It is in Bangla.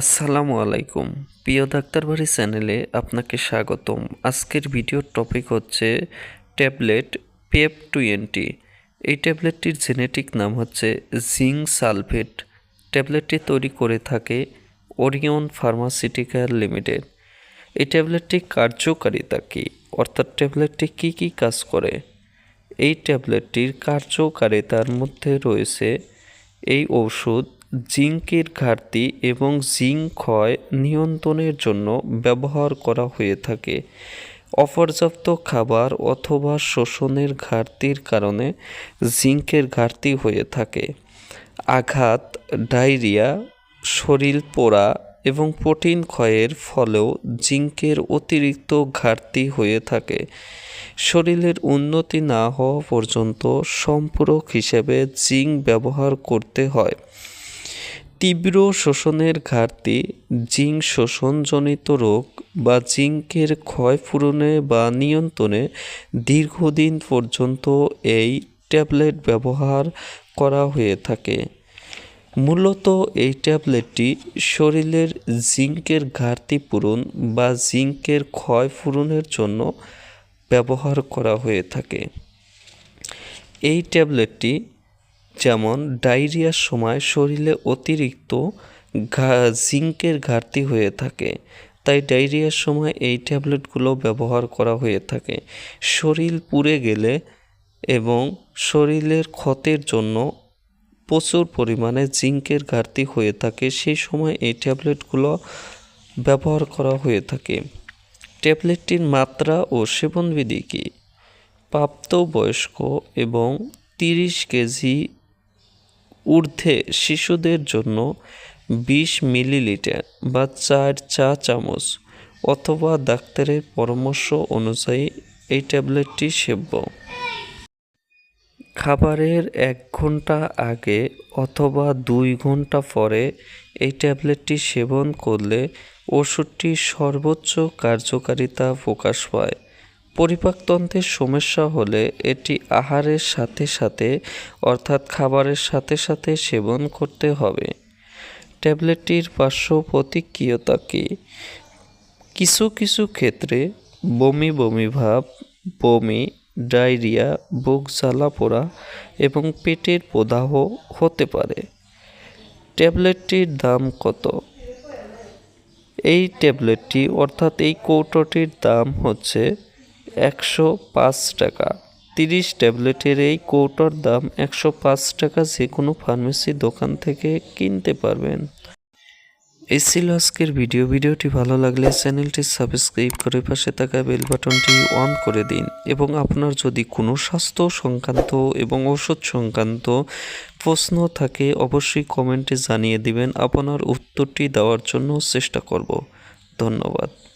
আসসালামু আলাইকুম। প্রিয় ডাক্তার বাড়ি চ্যানেলে আপনাকে স্বাগতম। আজকের ভিডিওর টপিক হচ্ছে ট্যাবলেট পেপ টোয়েন্টি। এই ট্যাবলেটটির জেনেটিক নাম হচ্ছে জিঙ্ক সালফেট। ট্যাবলেটটি তৈরি করে থাকে ওরিয়ন ফার্মাসিউটিক্যাল লিমিটেড। এই ট্যাবলেটটির কার্যকারিতা কী? অর্থাৎ ট্যাবলেটটি কী কী কাজ করে? এই ট্যাবলেটটির কার্যকারিতার মধ্যে রয়েছে এই ঔষধ জিঙ্কের ঘাটতি এবং জিঙ্ক ক্ষয় নিয়ন্ত্রণের জন্য ব্যবহার করা হয়ে থাকে। অপর্যাপ্ত খাবার অথবা শোষণের ঘাটতির কারণে জিঙ্কের ঘাটতি হয়ে থাকে। আঘাত, ডায়রিয়া, শরীর পোড়া এবং প্রোটিন ক্ষয়ের ফলেও জিঙ্কের অতিরিক্ত ঘাটতি হয়ে থাকে। শরীরের উন্নতি না হওয়া পর্যন্ত সম্পূরক হিসেবে জিঙ্ক ব্যবহার করতে হয়। তীব্র শোষণের ঘাটতি, জিঙ্ক শোষণজনিত রোগ বা জিঙ্কের ক্ষয় পূরণে বা নিয়ন্ত্রণে দীর্ঘদিন পর্যন্ত এই ট্যাবলেট ব্যবহার করা হয়ে থাকে। মূলত এই ট্যাবলেটটি শরীরের জিঙ্কের ঘাটতি পূরণ বা জিঙ্কের ক্ষয় পূরণের জন্য ব্যবহার করা হয়ে থাকে। এই ট্যাবলেটটি যেমন ডায়রিয়ার সময় শরীরে অতিরিক্ত জিঙ্কের ঘাটতি হয়ে থাকে। তাই ডায়রিয়ার সময় এই ট্যাবলেটগুলো ব্যবহার করা হয়ে থাকে। শরীর পুড়ে গেলে এবং শরীরের ক্ষতের জন্য প্রচুর পরিমাণে জিঙ্কের ঘাটতি হয়ে থাকে, সেই সময় এই ট্যাবলেটগুলো ব্যবহার করা হয়ে থাকে। ট্যাবলেটটির মাত্রা ও সেবনবিধি কী? প্রাপ্তবয়স্ক এবং তিরিশ কেজি ঊর্ধ্বে শিশুদের জন্য বিশ মিলিলিটার বা চার চা চামচ অথবা ডাক্তারের পরামর্শ অনুযায়ী এই ট্যাবলেটটি সেব্য খাবারের এক ঘণ্টা আগে অথবা দুই ঘণ্টা পরে এই ট্যাবলেটটি সেবন করলে ওষুধটির সর্বোচ্চ কার্যকারিতা প্রকাশ পায়। পরিপাকতন্ত্রের সমস্যা হলে এটি আহারের সাথে সাথে, অর্থাৎ খাবারের সাথে সাথে সেবন করতে হবে। ট্যাবলেটটির পার্শ্ব প্রতিক্রিয়তা কী? কিছু কিছু ক্ষেত্রে বমি বমি ভাব, বমি, ডায়রিয়া, বুক জ্বালা পোড়া এবং পেটের প্রদাহ হতে পারে। ট্যাবলেটটির দাম কত? এই ট্যাবলেটটি, অর্থাৎ এই কৌটোটির দাম হচ্ছে একশো পাঁচ টাকা। তিরিশ ট্যাবলেটের এই কৌটোর দাম একশো পাঁচ টাকা যে কোনো ফার্মেসি দোকান থেকে কিনতে পারবেন। এই ছিল আজকের ভিডিও। ভিডিওটি ভালো লাগলে চ্যানেলটি সাবস্ক্রাইব করে পাশে থাকা বেল বাটনটি অন করে দিন এবং আপনার যদি কোনো স্বাস্থ্য সংক্রান্ত এবং ওষুধ সংক্রান্ত প্রশ্ন থাকে, অবশ্যই কমেন্টে জানিয়ে দিবেন। আপনার উত্তরটি দেওয়ার জন্য চেষ্টা করব। ধন্যবাদ।